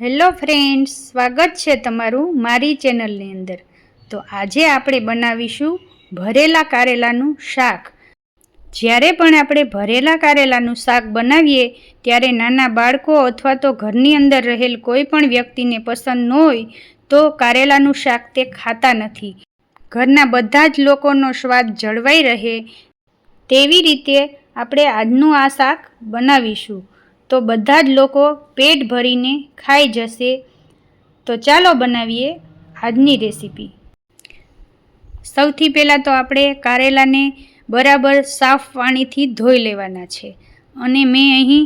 Hello friends, સ્વાગત છે તમારું મારી ચેનલની અંદર. તો આજે આપણે બનાવીશું ભરેલા કારેલાનું શાક. જ્યારે પણ આપણે ભરેલા કારેલાનું શાક બનાવીએ, ત્યારે નાના બાળકો અથવા તો ઘરની અંદર રહેલ કોઈ પણ વ્યક્તિને પસંદ ન હોય, તો કારેલાનું શાક તે ખાતા નથી. ઘરના બધા જ લોકોનો સ્વાદ જળવાઈ રહે. તેવી રીતે આપણે આજનું આ શાક બનાવીશું. તો બધા જ લોકો પેટ ભરીને ખાઈ જશે. તો ચાલો બનાવીએ આજની રેસીપી. સૌથી પહેલાં તો આપણે કારેલાને બરાબર સાફ પાણીથી ધોઈ લેવાના છે અને મેં અહીં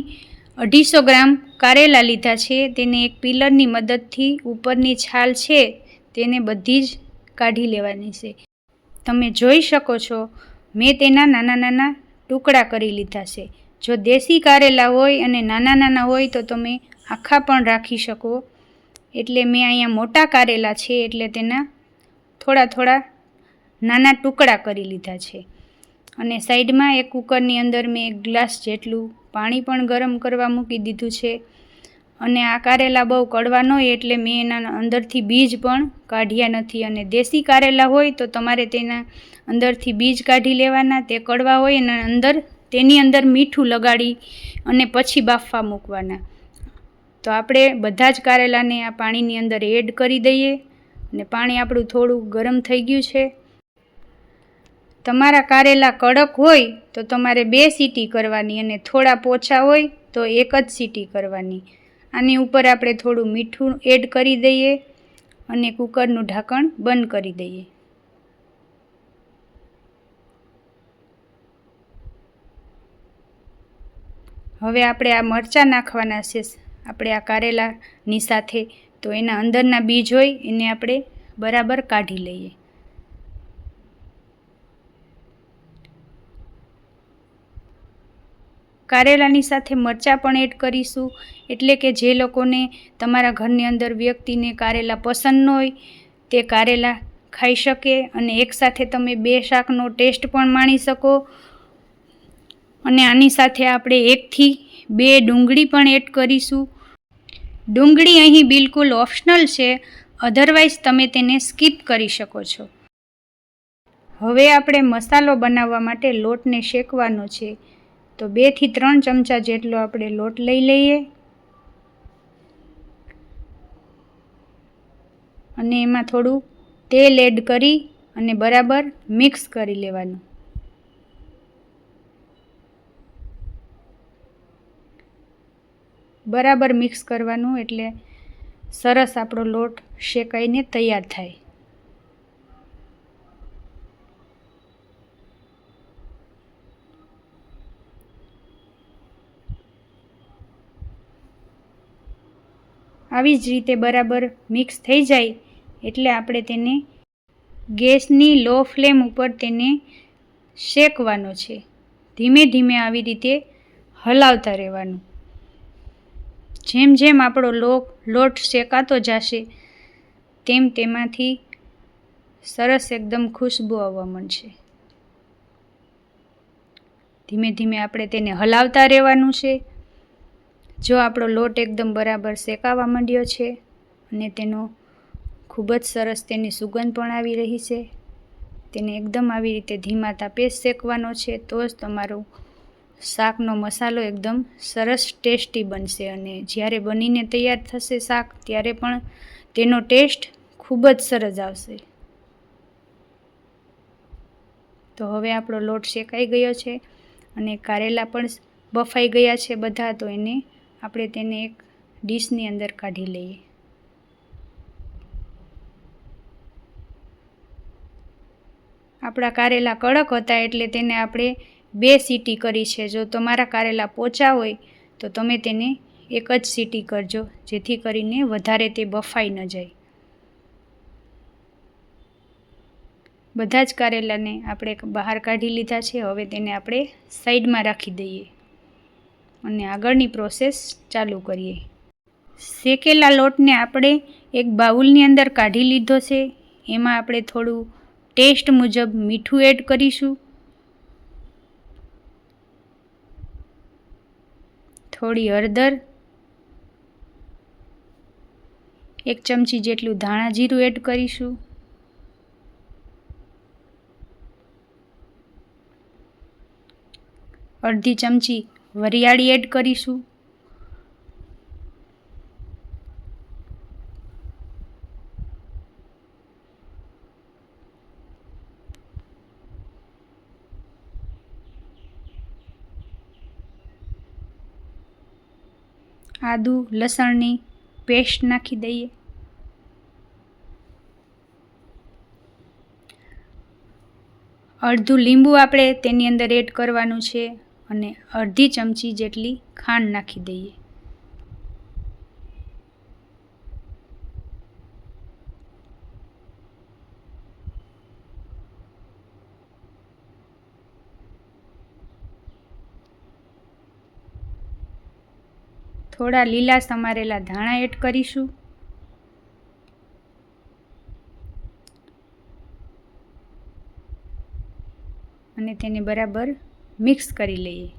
અઢીસો ગ્રામ કારેલા લીધા છે. તેને એક પિલરની મદદથી ઉપરની છાલ છે તેને બધી જ કાઢી લેવાની છે. તમે જોઈ શકો છો મેં તેના નાના નાના ટુકડા કરી લીધા છે. જો દેશી કારેલા હોય અને નાના નાના હોય તો તમે આખા પણ રાખી શકો. એટલે મેં અહીંયા મોટા કારેલા છે એટલે તેના થોડા થોડા નાના ટુકડા કરી લીધા છે. અને સાઈડમાં એક કુકરની અંદર મેં એક ગ્લાસ જેટલું પાણી પણ ગરમ કરવા મૂકી દીધું છે. અને આ કારેલા બહુ કડવા ન હોય એટલે મેં એના અંદરથી બીજ પણ કાઢ્યા નથી. અને દેશી કારેલા હોય તો તમારે તેના અંદરથી બીજ કાઢી લેવાના, તે કડવા હોય એના અંદર તેની અંદર મીઠું લગાડી અને પછી બાફવા મૂકવાના. તો આપણે બધા જ કારેલાને આ પાણીની અંદર એડ કરી દઈએ અને પાણી આપણું થોડું ગરમ થઈ ગયું છે. તમારા કારેલા કડક હોય તો તમારે બે સીટી કરવાની અને થોડા પોચા હોય તો એક જ સીટી કરવાની. આની ઉપર આપણે થોડું મીઠું એડ કરી દઈએ અને કુકરનું ઢાંકણ બંધ કરી દઈએ. હવે આપણે આ મરચાં નાખવાના છે. આપણે આ કારેલાની સાથે તો એના અંદરના બીજ હોય એને આપણે બરાબર કાઢી લઈએ. કારેલાની સાથે મરચાં પણ એડ કરીશું. એટલે કે જે લોકોને તમારા ઘરની અંદર વ્યક્તિને કારેલા પસંદ ન હોય, તે કારેલા ખાઈ શકે અને એકસાથે તમે બે શાકનો ટેસ્ટ પણ માણી શકો. અને આની સાથે આપણે એકથી બે ડુંગળી પણ એડ કરીશું. ડુંગળી અહીં બિલકુલ ઓપ્શનલ છે અધરવાઇઝ તમે તેને સ્કીપ કરી શકો છો. હવે આપણે મસાલો બનાવવા માટે લોટને શેકવાનો છે. તો બેથી ત્રણ ચમચા જેટલો આપણે લોટ લઈ લઈએ. અને એમાં થોડું તેલ એડ કરી અને બરાબર મિક્સ કરી લેવાનું. બરાબર મિક્સ કરવાનું એટલે સરસ આપણો લોટ શેકાઈને તૈયાર થાય. આવી જ રીતે બરાબર મિક્સ થઈ જાય એટલે આપણે તેને ગેસની લો ફ્લેમ ઉપર તેને શેકવાનો છે. ધીમે ધીમે આવી રીતે હલાવતા રહેવાનું. જેમ જેમ આપણો લો લોટ શેકાતો જશે, તેમ તેમાંથી સરસ એકદમ ખુશ્બુ આવવા માંડશે. ધીમે ધીમે આપણે તેને હલાવતા રહેવાનું છે. જો આપણો લોટ એકદમ બરાબર શેકાવા માંડ્યો છે અને તેનો ખૂબ જ સરસ તેની સુગંધ પણ આવી રહી છે, તેને એકદમ આવી રીતે ધીમા તાપે શેકવાનો છે, તો જ તમારું શાકનો મસાલો એકદમ સરસ ટેસ્ટી બનશે અને જ્યારે બનીને તૈયાર થશે શાક, ત્યારે પણ તેનો ટેસ્ટ ખૂબ જ સરસ આવશે. તો હવે આપણો લોટ શેકાઈ ગયો છે અને કારેલા પણ બફાઈ ગયા છે બધા, તો એને આપણે તેને એક ડીશની અંદર કાઢી લઈએ. આપણા કારેલા કડક હતા એટલે તેને આપણે બે સીટી કરી છે. જો તમારા કારેલા પોચા હોય, તો તમે તેને એક જ સીટી કરજો, જેથી કરીને વધારે તે બફાઈ ન જાય. બધા જ કારેલાને આપણે બહાર કાઢી લીધા છે. હવે તેને આપણે સાઈડમાં રાખી દઈએ અને આગળની પ્રોસેસ ચાલુ કરીએ. શેકેલા લોટને આપણે એક બાઉલની અંદર કાઢી લીધો છે. એમાં આપણે થોડું ટેસ્ટ મુજબ મીઠું એડ કરીશું. થોડી હળદર એક ચમચી જેટલું ધાણા જીરું એડ કરીશું. અડધી ચમચી વરિયાળી એડ કરીશું. આદુ, લસણની પેસ્ટ નાખી દઈએ. અડધું લીંબુ આપણે તેની અંદર એડ કરવાનું છે અને અડધી ચમચી જેટલી ખાંડ નાખી દઈએ. થોડા લીલા સમારેલા ધાણા એડ કરીશું. અને તેને બરાબર મિક્સ કરી લઈએ.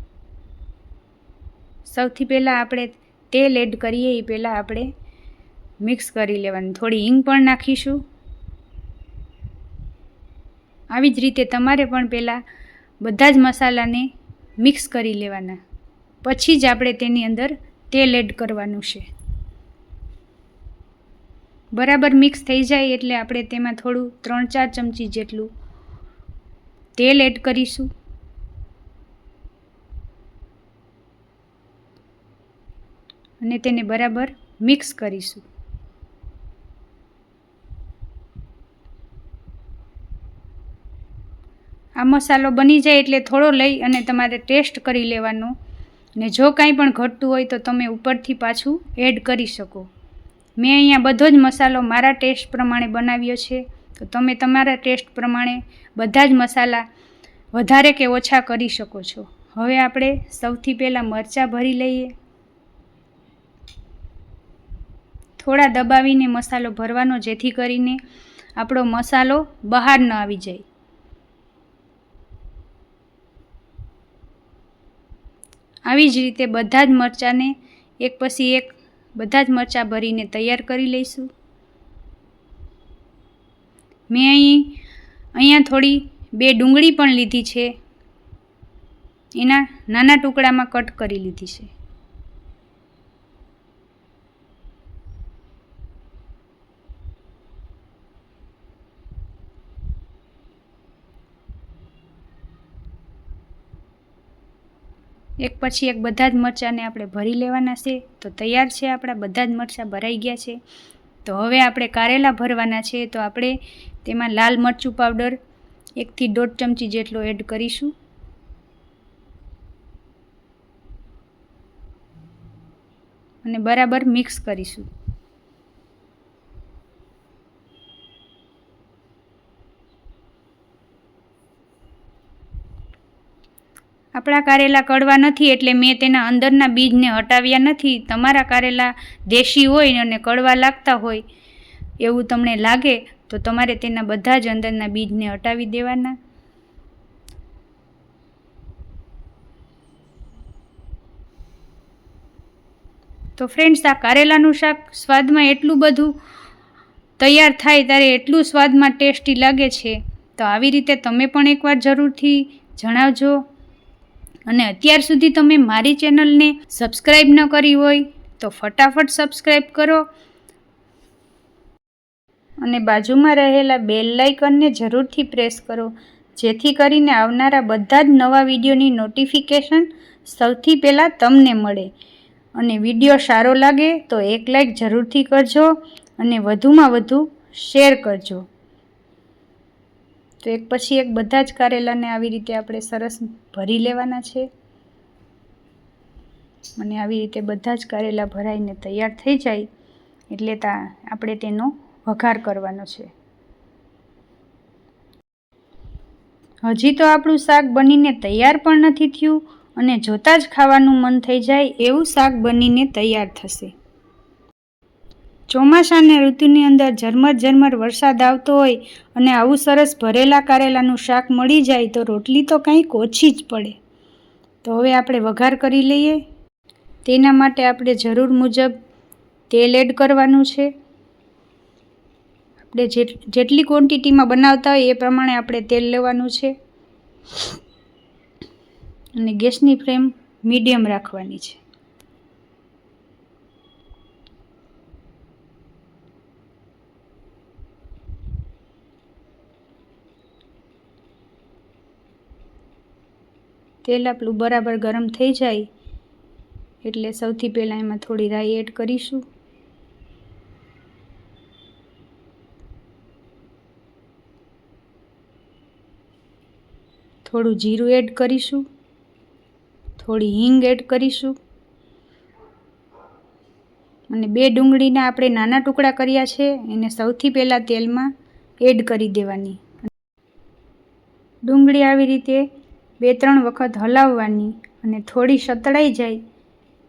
સૌથી પહેલાં આપણે તેલ એડ કરીએ, એ પહેલાં આપણે મિક્સ કરી લેવાનું. થોડી હિંગ પણ નાખીશું. આવી જ રીતે તમારે પણ પહેલાં બધા જ મસાલાને મિક્સ કરી લેવાના. પછી જ આપણે તેની અંદર તેલ એડ કરવાનું છે. બરાબર મિક્સ થઈ જાય એટલે આપણે તેમાં થોડું ત્રણ ચાર ચમચી જેટલું તેલ એડ કરીશું. અને તેને બરાબર મિક્સ કરીશું. આ મસાલો બની જાય એટલે થોડો લઈ અને તમારે ટેસ્ટ કરી લેવાનો. ને જો કાંઈ પણ ઘટતું હોય તો તમે ઉપરથી પાછું એડ કરી શકો. મેં અહીંયા બધો જ મસાલો મારા ટેસ્ટ પ્રમાણે બનાવ્યો છે. તો તમે તમારા ટેસ્ટ પ્રમાણે બધા જ મસાલા વધારે કે ઓછા કરી શકો છો. હવે આપણે સૌથી પહેલાં મરચાં ભરી લઈએ. થોડા દબાવીને મસાલો ભરવાનો જેથી કરીને આપણો મસાલો બહાર ન આવી જાય. આવી જ રીતે બધા જ મરચાંને એક પછી એક બધા જ મરચાં ભરીને તૈયાર કરી લઈશું. મેં અહીં, અહીંયા થોડી બે ડુંગળી પણ લીધી છે. એના નાના ટુકડામાં કટ કરી લીધી છે. એક પછી એક બધા જ મરચાંને આપણે ભરી લેવાના છે. તો તૈયાર છે આપણા બધા જ મરચાં ભરાઈ ગયા છે. તો હવે આપણે કારેલા ભરવાના છે. તો આપણે તેમાં લાલ મરચું પાવડર એકથી દોઢ ચમચી જેટલો એડ કરીશું. અને બરાબર મિક્સ કરીશું. આપણા કારેલા કડવા નથી એટલે મેં તેના અંદરના બીજને હટાવ્યા નથી. તમારા કારેલા દેશી હોય અને કડવા લાગતા હોય એવું તમને લાગે તો તમારે તેના બધા જ અંદરના બીજને હટાવી દેવાના. તો ફ્રેન્ડ્સ, આ કારેલાનું શાક સ્વાદમાં એટલું બધું તૈયાર થાય ત્યારે એટલું સ્વાદમાં ટેસ્ટી લાગે છે. તો આવી રીતે તમે પણ એકવાર જરૂરથી જણાવજો. અને અત્યાર સુધી તમે મારી ચેનલને સબસ્ક્રાઈબ ન કરી હોય તો ફટાફટ સબસ્ક્રાઈબ કરો. અને બાજુમાં રહેલા બેલ લાઇકનને જરૂરથી પ્રેસ કરો, જેથી કરીને આવનારા બધા જ નવા વિડીયોની નોટિફિકેશન સૌથી પહેલાં તમને મળે. અને વીડિયો સારો લાગે તો એક લાઈક જરૂરથી કરજો અને વધુમાં વધુ શેર કરજો. તો એક પછી એક બધા જ કારેલાને આવી રીતે આપણે સરસ ભરી લેવાના છે. અને આવી રીતે બધા જ કારેલા ભરાઈને તૈયાર થઈ જાય એટલે તા આપણે તેનો વઘાર કરવાનો છે. હજી તો આપણું શાક બનીને તૈયાર પણ નથી થયું અને જોતાં જ ખાવાનું મન થઈ જાય એવું શાક બનીને તૈયાર થશે. ચોમાસાની ઋતુની અંદર ઝરમર ઝરમર વરસાદ આવતો હોય અને આવું સરસ ભરેલા કારેલાનું શાક મળી જાય તો રોટલી તો કંઈક ઓછી જ પડે. તો હવે આપણે વઘાર કરી લઈએ. તેના માટે આપણે જરૂર મુજબ તેલ એડ કરવાનું છે. આપણે જેટ, જેટલી ક્વોન્ટિટીમાં બનાવતા હોય એ પ્રમાણે આપણે તેલ લેવાનું છે. અને ગેસની ફ્લેમ મીડિયમ રાખવાની છે. તેલ આપણું બરાબર ગરમ થઈ જાય, એટલે સૌથી પહેલાં એમાં થોડી રાઈ એડ કરીશું. થોડું જીરું એડ કરીશું, થોડી હિંગ એડ કરીશું, અને બે ડુંગળીના આપણે નાના ટુકડા કર્યા છે, એને સૌથી પહેલાં તેલમાં એડ કરી દેવાની. ડુંગળી આવી રીતે બે ત્રણ વખત હલાવવાની અને થોડી સતળાઈ જાય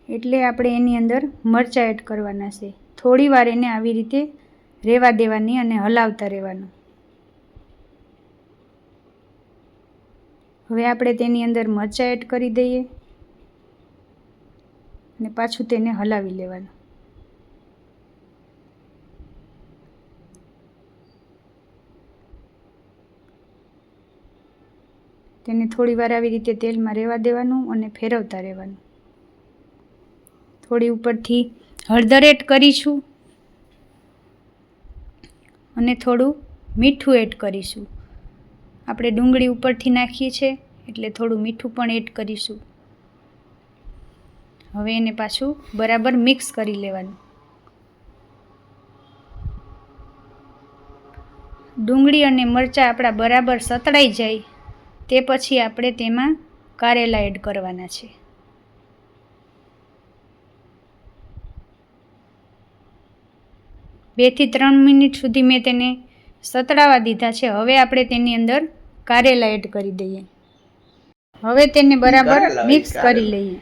એટલે આપણે એની અંદર મરચાં એડ કરવાના છે. થોડી વાર એને આવી રીતે રહેવા દેવાની અને હલાવતા રહેવાનું. હવે આપણે તેની અંદર મરચાં એડ કરી દઈએ અને પાછું તેને હલાવી લેવાનું. તેને થોડી વાર આવી રીતે તેલમાં રહેવા દેવાનું અને ફેરવતા રહેવાનું. થોડી ઉપરથી હળદર એડ કરીશું અને થોડું મીઠું એડ કરીશું. આપણે ડુંગળી ઉપરથી નાખીએ છીએ એટલે થોડું મીઠું પણ એડ કરીશું. હવે એને પાછું બરાબર મિક્સ કરી લેવાનું. ડુંગળી અને મરચાં આપણા બરાબર સતળાઈ જાય તે પછી આપણે તેમાં કારેલા એડ કરવાના છે. બેથી ત્રણ મિનિટ સુધી મેં તેને સતળાવા દીધા છે. હવે આપણે તેની અંદર કારેલા એડ કરી દઈએ. હવે તેને બરાબર મિક્સ કરી લઈએ.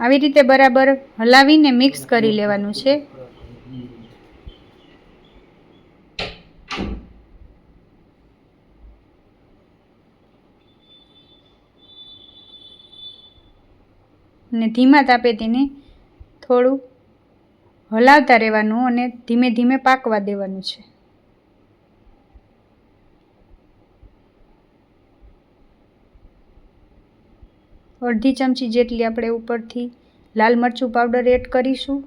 આવી રીતે બરાબર હલાવીને મિક્સ કરી લેવાનું છે. અને ધીમા તાપે તેને થોડું હલાવતા રહેવાનું અને ધીમે ધીમે પાકવા દેવાનું છે. અડધી ચમચી જેટલી આપણે ઉપરથી લાલ મરચું પાવડર એડ કરીશું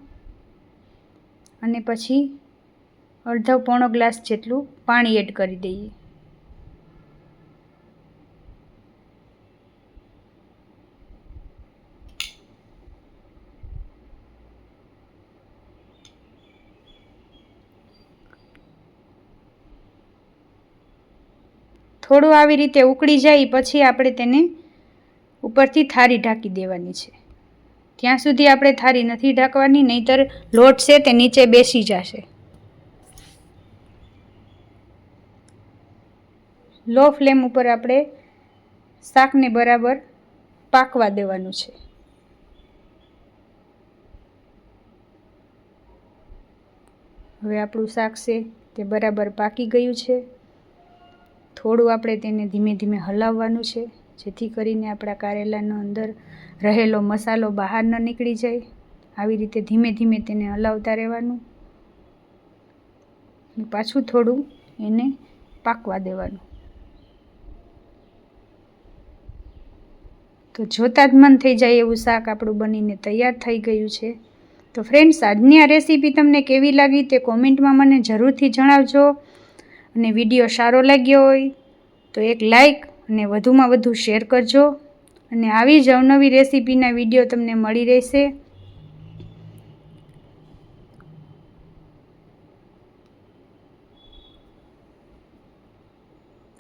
અને પછી અડધો પોણો ગ્લાસ જેટલું પાણી એડ કરી દઈએ. થોડું આવી રીતે ઉકળી જાય, પછી આપણે તેને ઉપરથી થાળી ઢાંકી દેવાની છે. ત્યાં સુધી આપણે થાળી નથી ઢાંકવાની, નહીંતર લોટ છે તે નીચે બેસી જશે. લો ફ્લેમ ઉપર આપણે શાકને બરાબર પાકવા દેવાનું છે. હવે આપણું શાક છે તે બરાબર પાકી ગયું છે. થોડું આપણે તેને ધીમે ધીમે હલાવવાનું છે, જેથી કરીને આપણા કારેલાનો અંદર રહેલો મસાલો બહાર ન નીકળી જાય. આવી રીતે ધીમે ધીમે તેને હલાવતા રહેવાનું. પાછું થોડું એને પાકવા દેવાનું. તો જોતાં જ મન થઈ જાય એવું શાક આપણું બનીને તૈયાર થઈ ગયું છે. તો ફ્રેન્ડ્સ આજની આ રેસીપી તમને કેવી લાગી તે કોમેન્ટમાં મને જરૂરથી જણાવજો. અને વીડિયો સારો લાગ્યો હોય, તો એક લાઈક અને વધુમાં વધુ શેર કરજો. અને આવી જ અવનવી રેસીપીના વીડિયો તમને મળી રહેશે.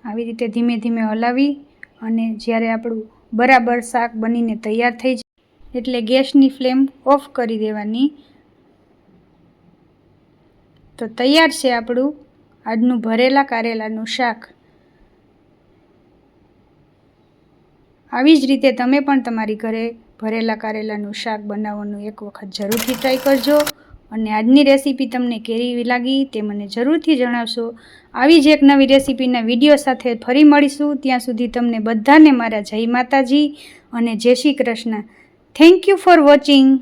આવી રીતે ધીમે ધીમે હલાવી અને જ્યારે આપણું બરાબર શાક બનીને તૈયાર થઈ જાય, એટલે ગેસની ફ્લેમ ઓફ કરી દેવાની. તો તૈયાર છે આપણું આજનું ભરેલા કારેલાનું શાક. આવી જ રીતે તમે પણ તમારી ઘરે ભરેલા કારેલાનું શાક બનાવવાનું એક વખત જરૂરથી ટ્રાય કરજો અને આજની રેસીપી તમને કેવી લાગી તે મને જરૂરથી જણાવશો. આવી જ એક નવી રેસીપીના વીડિયો સાથે ફરી મળીશું. ત્યાં સુધી તમને બધાને મારા જય માતાજી અને જય Shri Krishna. Thank you for watching